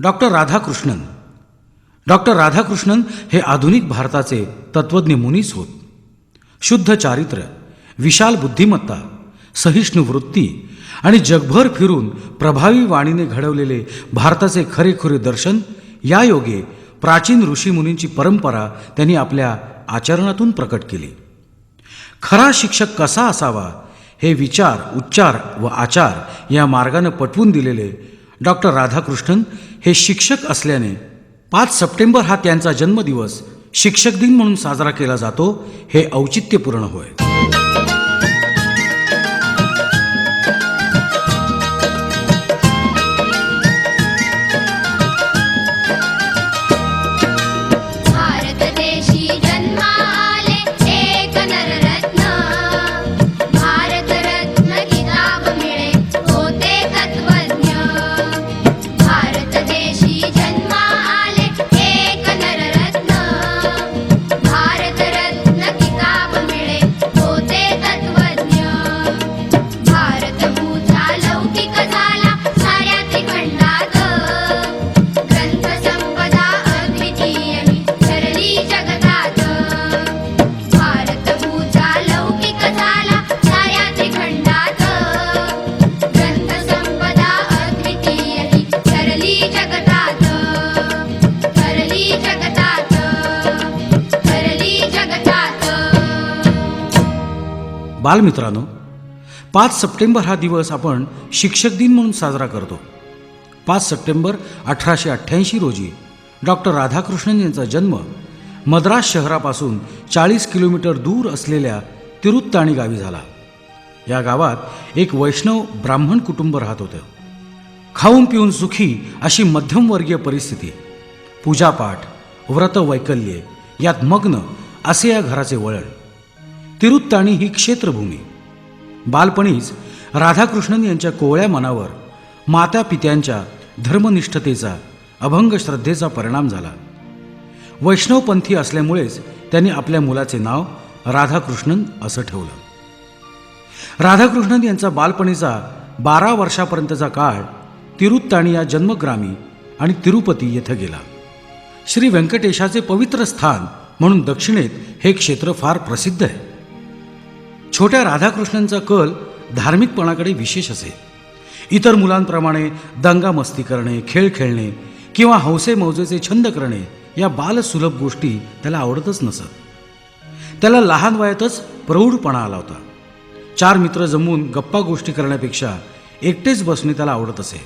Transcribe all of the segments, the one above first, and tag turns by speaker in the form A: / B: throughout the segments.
A: Doctor Radhakrishnan. Doctor Radhakrishnan हे आधुनिक भारताचे तत्वज्ञ मुनीस होत. शुद्ध चारित्र्य विशाल बुद्धिमत्ता सहिष्णू वृत्ती आणि जगभर फिरून प्रभावी वाणीने घडवलेले भारताचे खरेखुरे दर्शन या योगे प्राचीन ऋषीमुनींची परंपरा त्यांनी आपल्या आचरणातून प्रकट केली. खरा शिक्षक कसा असावा हे विचार उच्चार व आचार या मार्गानं पटवून दिलेले डॉक्टर राधाकृष्णन हे शिक्षक असल्याने पाच सप्टेंबर हा त्यांचा जन्मदिवस शिक्षक दिन म्हणून साजरा केला जातो हे औचित्यपूर्ण होय. बालमित्रांनो पाच सप्टेंबर हा दिवस आपण शिक्षक दिन म्हणून साजरा करतो. पाच सप्टेंबर अठराशे अठ्ठ्याऐंशी रोजी डॉक्टर राधाकृष्णन यांचा जन्म मद्रास शहरापासून चाळीस किलोमीटर दूर असलेल्या तिरुत्ताणी गावी झाला. या गावात एक वैष्णव ब्राह्मण कुटुंब राहत होतं. खाऊन पिऊन सुखी अशी मध्यमवर्गीय परिस्थिती पूजापाठ व्रत वैकल्ये यात मग्न असे या घराचे वळण. तिरुत्ताणी ही क्षेत्रभूमी. बालपणीच राधाकृष्णन यांच्या कोवळ्या मनावर माता पित्यांच्या धर्मनिष्ठतेचा अभंग श्रद्धेचा परिणाम झाला. वैष्णवपंथी असल्यामुळेच त्यांनी आपल्या मुलाचे नाव राधाकृष्णन असं ठेवलं. राधाकृष्णन यांचा बालपणीचा बारा वर्षापर्यंतचा काळ तिरुत्ताणी या जन्मग्रामी आणि तिरुपती येथे गेला. श्री व्यंकटेशाचे पवित्र स्थान म्हणून दक्षिणेत हे क्षेत्र फार प्रसिद्ध आहे. छोट्या राधाकृष्णांचा कल धार्मिकपणाकडे विशेष असे. इतर मुलांप्रमाणे दंगामस्ती करणे खेळ खेळणे किंवा हौसे मौजेचे छंद करणे या बालसुलभ गोष्टी त्याला आवडतच नसत. त्याला लहान वयातच प्रौढपणा आला होता. चार मित्र जमून गप्पा गोष्टी करण्यापेक्षा एकटेच बसणे त्याला आवडत असे.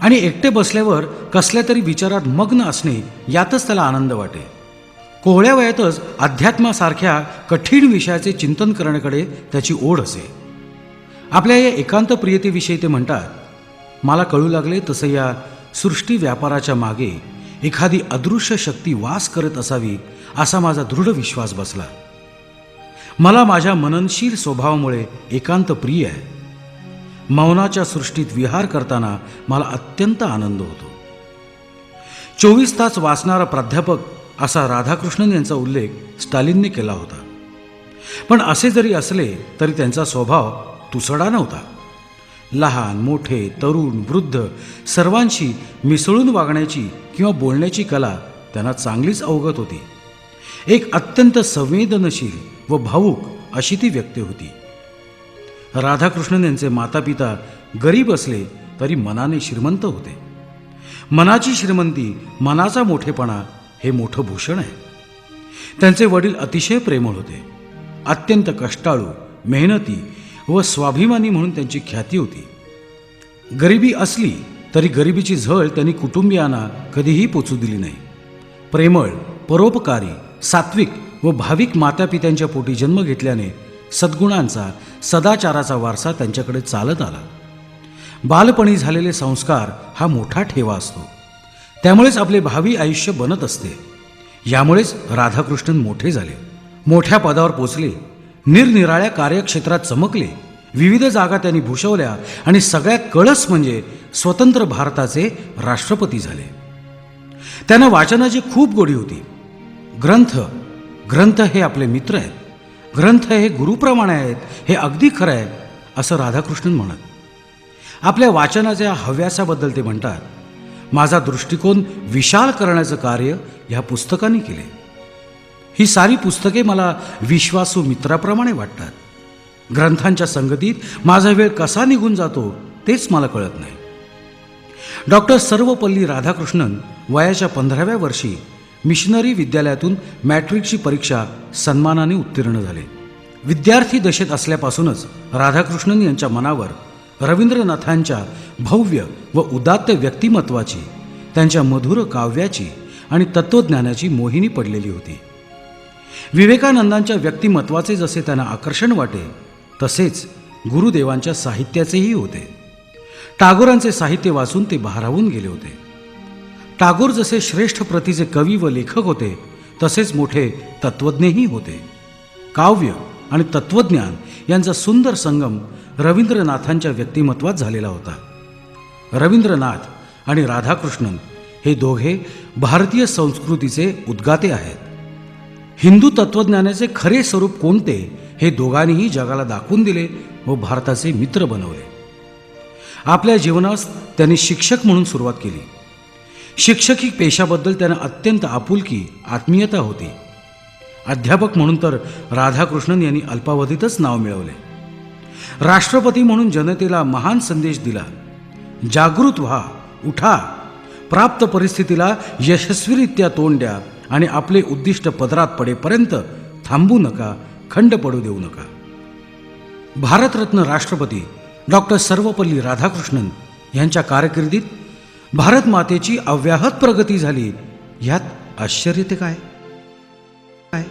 A: आणि एकटे बसल्यावर कसल्या तरी विचारात मग्न असणे यातच त्याला आनंद वाटे. कोवळ्या वयातच अध्यात्मासारख्या कठीण विषयाचे चिंतन करण्याकडे त्याची ओढ असे. आपल्या या एकांत प्रियतेविषयी ते म्हणतात मला कळू लागले तसं या सृष्टी व्यापाराच्या मागे एखादी अदृश्य शक्ती वास करत असावी असा माझा दृढ विश्वास बसला. मला माझ्या मननशील स्वभावामुळे एकांत प्रिय आहे. मौनाच्या सृष्टीत विहार करताना मला अत्यंत आनंद होतो. चोवीस तास वाचणारा प्राध्यापक असा राधाकृष्णन यांचा उल्लेख स्टालिनने केला होता. पण असे जरी असले तरी त्यांचा स्वभाव तुसडा नव्हता. लहान मोठे तरुण वृद्ध सर्वांशी मिसळून वागण्याची किंवा बोलण्याची कला त्यांना चांगलीच अवगत होती. एक अत्यंत संवेदनशील व भावूक अशी ती व्यक्ती होती. राधाकृष्णन यांचे मातापिता गरीब असले तरी मनाने श्रीमंत होते. मनाची श्रीमंती मनाचा मोठेपणा हे मोठं भूषण आहे. त्यांचे वडील अतिशय प्रेमळ होते. अत्यंत कष्टाळू मेहनती व स्वाभिमानी म्हणून त्यांची ख्याती होती. गरिबी असली तरी गरिबीची झळ त्यांनी कुटुंबियांना कधीही पोचू दिली नाही. प्रेमळ परोपकारी सात्विक व भाविक मातापित्यांच्या पोटी जन्म घेतल्याने सद्गुणांचा सदाचाराचा वारसा त्यांच्याकडे चालत आला. बालपणी झालेले संस्कार हा मोठा ठेवा असतो. त्यामुळेच आपले भावी आयुष्य बनत असते. यामुळेच राधाकृष्णन मोठे झाले. मोठ्या पदावर पोचले. निरनिराळ्या कार्यक्षेत्रात चमकले. विविध जागा त्यांनी भूषवल्या आणि सगळ्यात कळस म्हणजे स्वतंत्र भारताचे राष्ट्रपती झाले. त्यांना वाचनाची खूप गोडी होती. ग्रंथ ग्रंथ हे आपले मित्र आहेत. ग्रंथ हे गुरुप्रमाणे आहेत हे अगदी खरं आहे असं राधाकृष्णन म्हणत. आपल्या वाचनाच्या हव्यासाबद्दल ते म्हणतात. माझा दृष्टिकोन विशाल करण्याचं कार्य ह्या पुस्तकाने केले ही सारी पुस्तके मला विश्वासू मित्राप्रमाणे वाटतात. ग्रंथांच्या संगतीत माझा वेळ कसा निघून जातो तेच मला कळत नाही. डॉक्टर सर्वपल्ली राधाकृष्णन वयाच्या पंधराव्या वर्षी मिशनरी विद्यालयातून मॅट्रिकची परीक्षा सन्मानाने उत्तीर्ण झाले. विद्यार्थी दशेत असल्यापासूनच राधाकृष्णन यांच्या मनावर रवींद्रनाथांच्या भव्य व उदात्त व्यक्तिमत्वाची त्यांच्या मधुर काव्याची आणि तत्त्वज्ञानाची मोहिनी पडलेली होती. विवेकानंदांच्या व्यक्तिमत्वाचे जसे त्यांना आकर्षण वाटे तसेच गुरुदेवांच्या साहित्याचेही होते. टागोरांचे साहित्य वाचून ते भारावून गेले होते. टागोर जसे श्रेष्ठ प्रतीचे कवी व लेखक होते तसेच मोठे तत्त्वज्ञही होते. काव्य आणि तत्वज्ञान यांचा सुंदर संगम रवींद्रनाथांच्या व्यक्तिमत्वात झालेला होता. रवींद्रनाथ आणि राधाकृष्णन हे दोघे भारतीय संस्कृतीचे उद्गाते आहेत. हिंदू तत्वज्ञानाचे खरे स्वरूप कोणते हे दोघांनीही जगाला दाखवून दिले व भारताचे मित्र बनवले. आपल्या जीवनास त्यांनी शिक्षक म्हणून सुरुवात केली. शिक्षकी पेशाबद्दल त्यांना अत्यंत आपुलकी आत्मीयता होती. अध्यापक म्हणून तर राधाकृष्णन यांनी अल्पावधीतच नाव मिळवले. राष्ट्रपती म्हणून जनतेला महान संदेश दिला. जागृत व्हा उठा. प्राप्त परिस्थितीला यशस्वीरित्या तोंड द्या आणि आपले उद्दिष्ट पदरात पडेपर्यंत थांबू नका खंड पडू देऊ नका. भारतरत्न राष्ट्रपती डॉक्टर सर्वपल्ली राधाकृष्णन यांच्या कारकिर्दीत भारत मातेची अव्याहत प्रगती झाली. यात आश्चर्य ते काय? काय